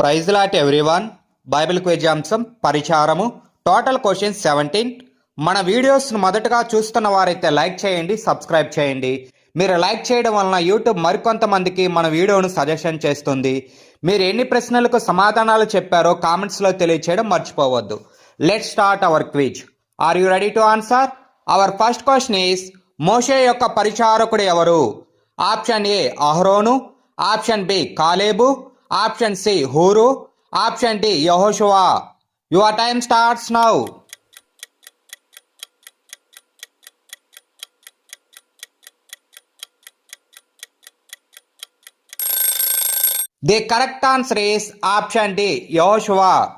Praise lord everyone. Bible quiz అంశం పరిచారము. Total question seventeen మన వీడియోస్ను మొదటగా చూస్తున్న వారైతే లైక్ చేయండి సబ్స్క్రైబ్ చేయండి. మీరు లైక్ చేయడం వలన యూట్యూబ్ మరికొంతమందికి మన వీడియోను సజెషన్ చేస్తుంది. మీరు ఎన్ని ప్రశ్నలకు సమాధానాలు చెప్పారో కామెంట్స్లో తెలియచేయడం మర్చిపోవద్దు. Let start our quiz are you ready to answer our first question is మోషే యొక్క పరిచారకుడు ఎవరు? ఆప్షన్ ఏ అహరోను. ఆప్షన్ బి కాలేబు. ఆప్షన్ సి హూరు ఆప్షన్ డి యహోషువా. Your time starts now. The correct answer is option D యహోషువా.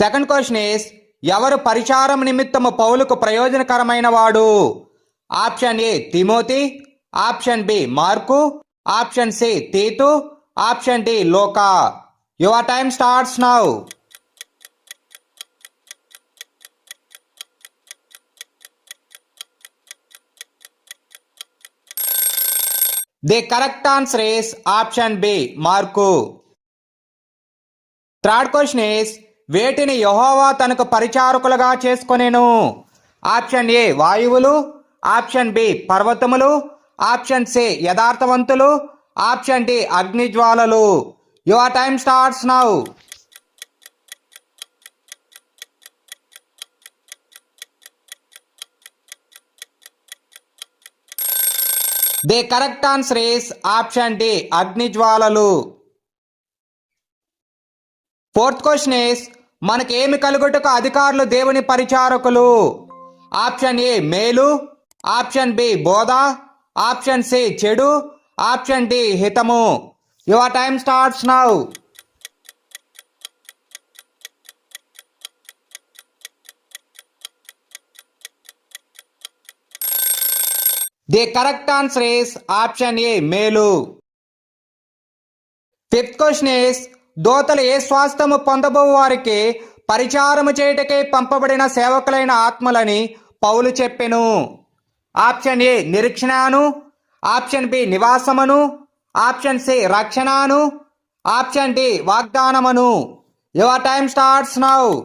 Second question is ఎవరు పరిచారం నిమిత్తము పౌలుకు ప్రయోజనకరమైన వాడు? ఆప్షన్ ఏ తిమోతి ఆప్షన్ బి మార్కు ఆప్షన్ సి తీతు option D Lokah. Your time starts now. The correct answer is option B mark. Third question is వేటిని యహోవా తనకు పరిచారకులుగా చేసుకొనేను? ఆప్షన్ ఏ వాయువులు. ఆప్షన్ బి పర్వతములు. ఆప్షన్ సి యథార్థవంతులు. Option D అగ్నిజ్వాలలు your time starts now. The correct answer is option D అగ్నిజ్వాలలు fourth question is మనకేమి కలుగుటకు అధికారులు దేవుని పరిచారకులు? ఆప్షన్ ఏ మేలు. ఆప్షన్ బి బోధ. ఆప్షన్ సి చెడు. Option D హితము. Your time starts now. The correct answer is option A మేలు. Fifth question is దోతలు ఏ స్వాస్థము పొందబో వారికి పరిచారము చేయుటకై పంపబడిన సేవకులైన ఆత్మలని పౌలు చెప్పెను. ఆప్షన్ ఏ నిరీక్షణను ఆప్షన్ బి నివాసమును ఆప్షన్ సి రక్షణను ఆప్షన్ డి వాగ్దానమును. Your time starts now.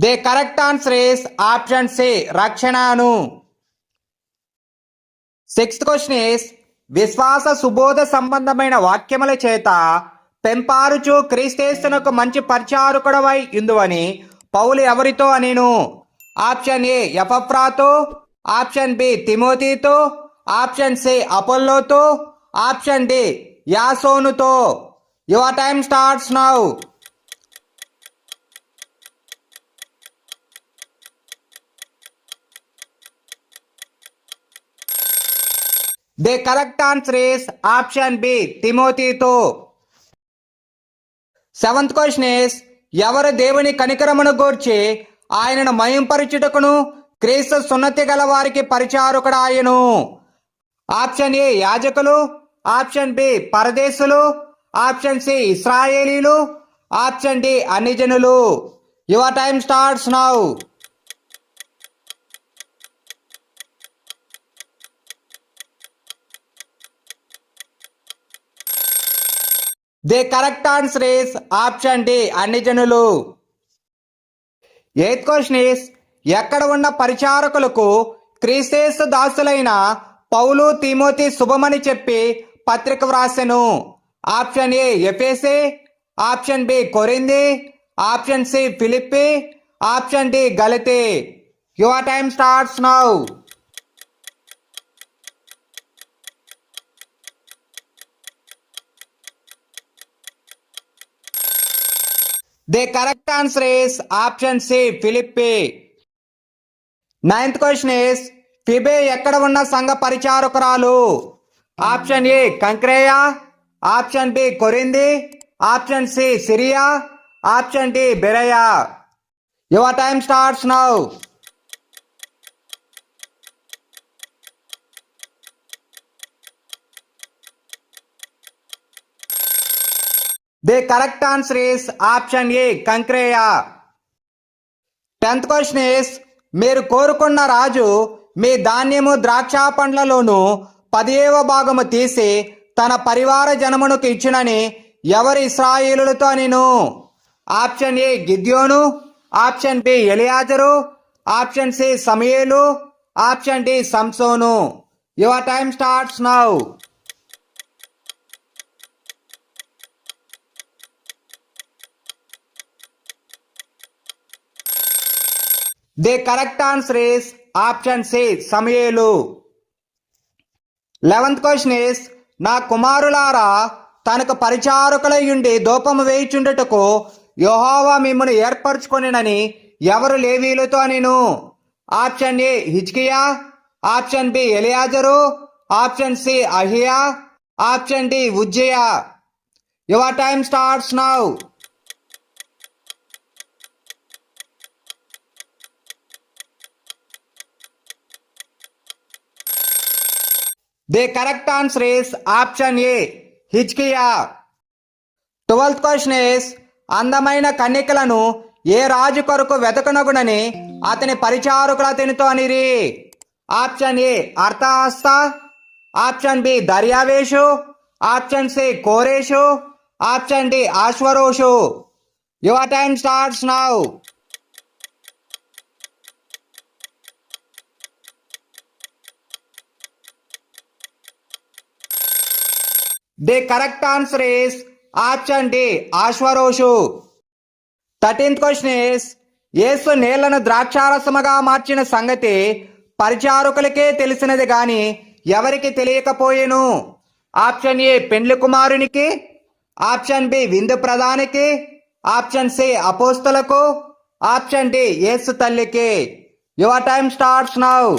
The correct answer is option C రక్షణను. సిక్స్త్ క్వశ్చన్ ఇస్ విశ్వాస సుబోధ సంబంధమైన వాక్యముల చేత పెంపారుచు క్రీస్తేస్తునకు మంచి పరిచారకుడవై ఇందువని పౌలు ఎవరితో అనేను? ఆప్షన్ ఏ ఎఫఫ్రాతో ఆప్షన్ బి తిమోతితో ఆప్షన్ సి అపోల్లోతో option D యాసోనుతో. Your time starts now. The correct answer is option B తిమోతితో. Seventh question is ఎవరు దేవుని కనికరమును గూర్చి ఆయనను మయంపరచుటకును క్రీస్తు సున్నతి గల వారికి పరిచారకుడాయను ఆప్షన్ ఏ యాజకులు. ఆప్షన్ బి పరదేశులు. ఆప్షన్ సి ఇస్రాయేలీలు. ఆప్షన్ డి అన్ని జనులు. Your time starts now. The correct answer is option D. అన్ని జనులు. ఎయిత్ క్వశ్చన్ ఈస్ ఎక్కడ ఉన్న పరిచారకులకు క్రీస్తేసు దాసులైన పౌలు తిమోతి శుభమని చెప్పి పత్రిక వ్రాసెను. ఆప్షన్ ఏ ఎఫేసే. ఆప్షన్ బి కొరింది. Option C Philippi. Option D గలితే. Your time starts now. The correct answer is option C Philippi. Ninth question is ఫిబే ఎక్కడ ఉన్న సంఘ పరిచారకురాలు? ఆప్షన్ ఏ కంక్రేయా. ఆప్షన్ బి కొరింది. Option C Syria. Option D Berea. Your time starts now. The correct answer is option A కంక్రేయ. Tenth question is మీరు కోరుకున్న రాజు మీ ధాన్యము ద్రాక్ష పండ్లలోను పదియేవ భాగము తీసి తన పరివార జనమునకు ఇచ్చినని ఎవరు ఇస్రాయిలులతో నేను ఆప్షన్ ఏ గిద్యోను. ఆప్షన్ బి ఎలియాజరు. ఆప్షన్ సి సమయేలు. Option D Samson. Your time starts now. The correct answer is option C సమయలు. లెవెంత్ క్వశ్చన్ ఇస్ నా కుమారులారా తనకు పరిచారకులయ్యుండి దూపము వేయిచుండుటకు యోహోవా మిమ్మల్ని ఏర్పరచుకొనినని ఎవరు లేవీలతో నేను ఆప్షన్ ఏ హిజ్కియా. ఆప్షన్ బి ఎలియాజరు. ఆప్షన్ సి అహియా. Option D Uzziah. Your time starts now. The correct answer is option A హిజ్కియా. ట్వెల్త్ క్వశ్చన్ ఇస్ అందమైన కన్యకలను ఏ రాజు కొరకు వెతకనగునని అతని పరిచారకుల అతనితో అనిరి. ఆప్షన్ ఏ అర్థహస్త ఆప్షన్ బి దర్యావేషు. ఆప్షన్ సి కోరేషు. Option D ఆశ్వరోషు. Your time starts now. The correct answer is option D ఆశ్వరోషు thirteenth question is యేసు నీళ్ళను ద్రాక్షారసముగా మార్చిన సంగతి పరిచారకులకే తెలిసినది గాని ఎవరికి తెలియకపోయేను? ఆప్షన్ ఏ పెండ్లి కుమారునికి. ఆప్షన్ బి విందు ప్రధానికి. ఆప్షన్ సి అపోస్తలకు. ఆప్షన్ డి యేసు తల్లికి. Your time starts now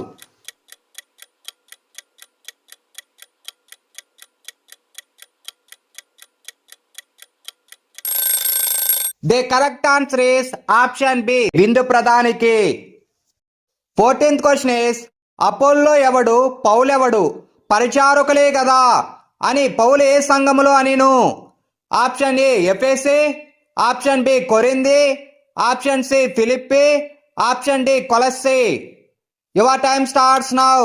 the correct answer is option B విందు ప్రధానికి. ఫోర్టీన్త్ క్వశ్చన్ ఇస్ అపోల్లో ఎవడు పౌలెవడు పరిచారకులే కదా అని పౌలు ఏ సంఘములో అనిను? ఆప్షన్ ఏ ఎఫ్ఎస్ఏ ఆప్షన్ బి కొరింది option C Philippi option D కొలస్సి your time starts now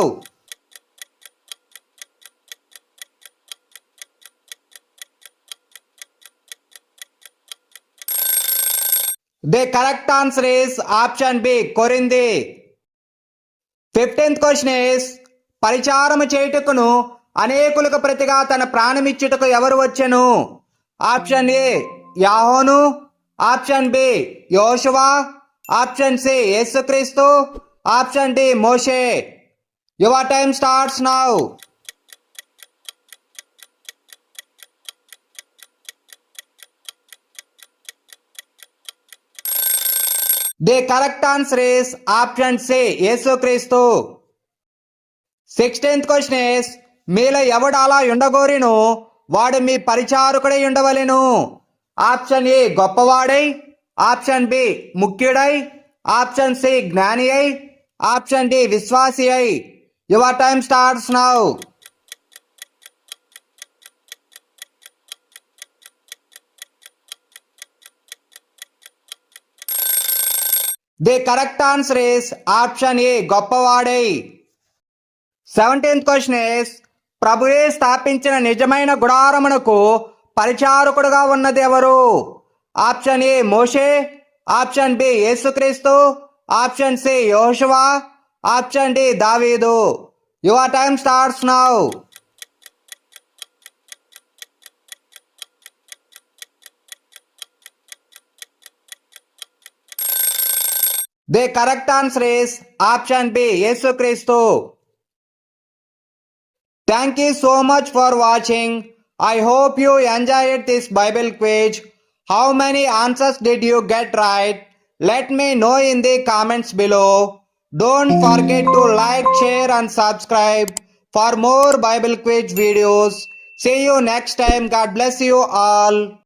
the correct answer is option B కొరింది ఫిఫ్టీన్త్ క్వశ్చన్ ఇస్ పరిచారము చేయుటకును అనేకులకు ప్రతిగా తన ప్రాణమిచ్చుటకు ఎవరు వచ్చెను ఆప్షన్ ఏ యాహోను ఆప్షన్ బి యోషువా ఆప్షన్ సి యేసుక్రీస్తు option D Moshe your time starts now the correct answer is option C యేసుక్రీస్తు సిక్స్టీన్త్ క్వశ్చన్ ఇస్ మీలో ఎవడు అలా ఉండగోరిను వాడు మీ పరిచారకుడై ఉండవలెను. ఆప్షన్ ఏ గొప్పవాడై. ఆప్షన్ బి ముఖ్యుడై. ఆప్షన్ సి జ్ఞాని అయి ఆప్షన్ డి విశ్వాసి అయి your time starts now. The correct answer is option A గొప్పవాడై. Seventeenth question is ప్రభువే స్థాపించిన నిజమైన గుడారమునకు పరిచారకుడుగా ఉన్నది ఎవరు? ఆప్షన్ ఏ మోషే. ఆప్షన్ బి యేసుక్రీస్తు. ఆప్షన్ సి యోషువా ఆప్షన్ డి దావీదు. Your time starts now. The correct answer is option B, Yesu Christo. Thank you so much for watching. I hope you enjoyed this Bible quiz. How many answers did you get right? Let me know in the comments below. Don't forget to like, share and subscribe for more Bible quiz videos. See you next time. God bless you all.